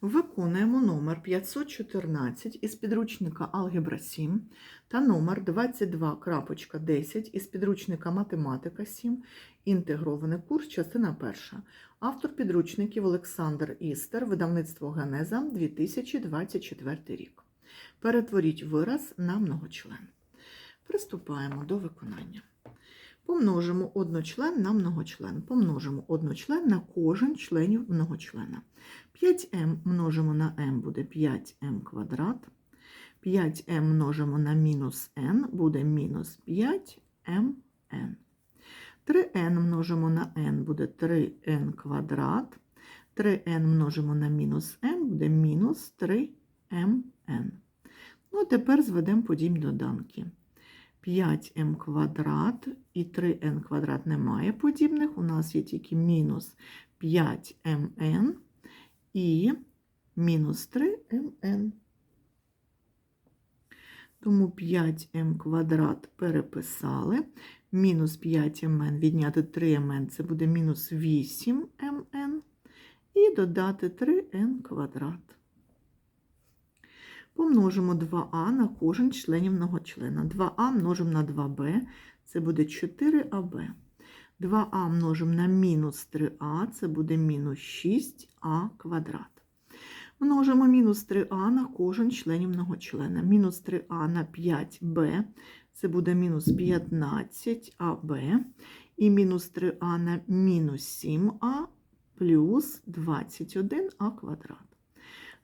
Виконуємо номер 514 із підручника Алгебра 7 та номер 22.10 із підручника Математика 7, інтегрований курс, частина перша. Автор підручників Олександр Істер, видавництво Генеза, 2024 рік. Перетворіть вираз на многочлен. Приступаємо до виконання. Помножимо одночлен на многочлен. Помножимо одночлен на кожен членів многочлена. 5m множимо на m буде 5m квадрат. 5m множимо на мінус n буде мінус 5mn. 3n множимо на n буде 3n квадрат. 3n множимо на мінус n буде мінус 3mn. Ну, а тепер зведемо подібні доданки. 5m квадрат і 3n квадрат немає подібних. У нас є тільки мінус 5mn і мінус 3mn. Тому 5m квадрат переписали. Мінус 5mn відняти 3mn це буде мінус 8mn. І додати 3n квадрат. Помножимо 2а на кожен членів многочлена. 2а множимо на 2b, це буде 4аб. 2а множимо на мінус 3а, це буде мінус 6а квадрат. Множимо мінус 3а на кожен членів многочлена. Мінус 3а на 5b, це буде мінус 15аб. І мінус 3а на мінус 7а плюс 21а квадрат.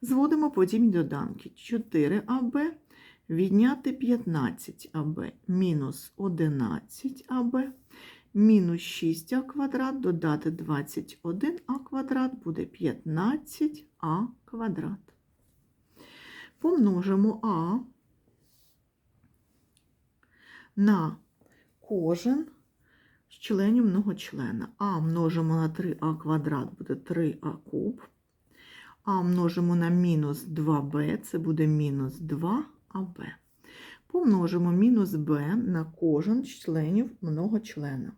Зводимо подібні доданки. 4АБ відняти 15АБ мінус 11АБ, мінус 6а квадрат додати 21а квадрат буде 15а квадрат. Помножимо А на кожен з членів многочлена. А множимо на 3а квадрат буде 3а куб. А множимо на мінус 2b, це буде мінус 2аб. Помножимо мінус b на кожен з членів многочлена.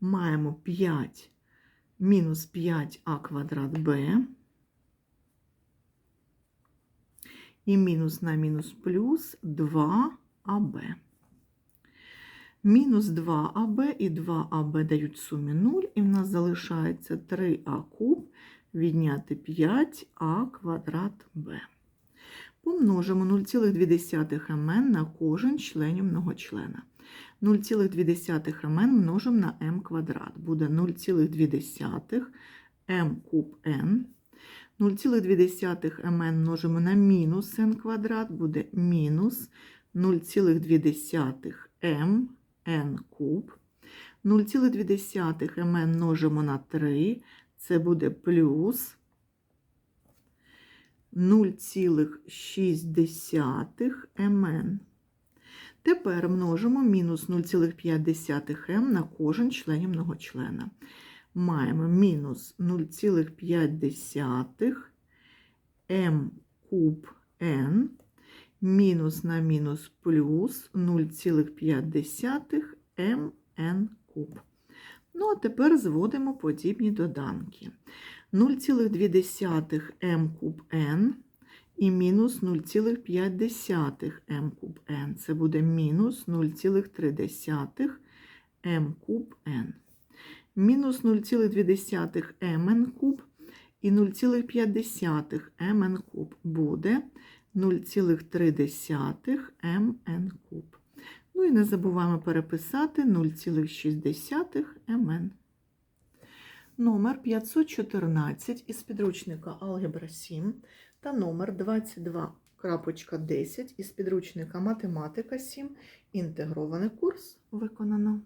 Маємо 5 мінус 5а квадрат b. І мінус на мінус плюс 2аб. Мінус 2АБ і 2АБ дають сумі 0, і в нас залишається 3а куб відняти 5а квадрат Б. Помножимо 0,2 мн на кожен членів многочлена. 0,2 мн множимо на m квадрат. Буде 0,2 m куб n. 0,2 мн множимо на мінус n квадрат, буде мінус 0,2 m n куб. 0,2 mn множимо на 3, це буде плюс 0,6 mn. Тепер множимо мінус 0,5 m на кожен членів многочлена. Маємо мінус 0,5 m куб n мінус на мінус плюс 0,5 mn куб. Ну, а тепер зводимо подібні доданки. 0,2 m куб n і мінус 0,5 m куб n. Це буде мінус 0,3 m куб n. Мінус 0,2 mn куб і 0,5 mn куб буде 0,3 mn куб. Ну і не забуваємо переписати 0,6 mn. Номер 514 із підручника Алгебра 7 та номер 22.10 із підручника Математика 7. Інтегрований курс виконано.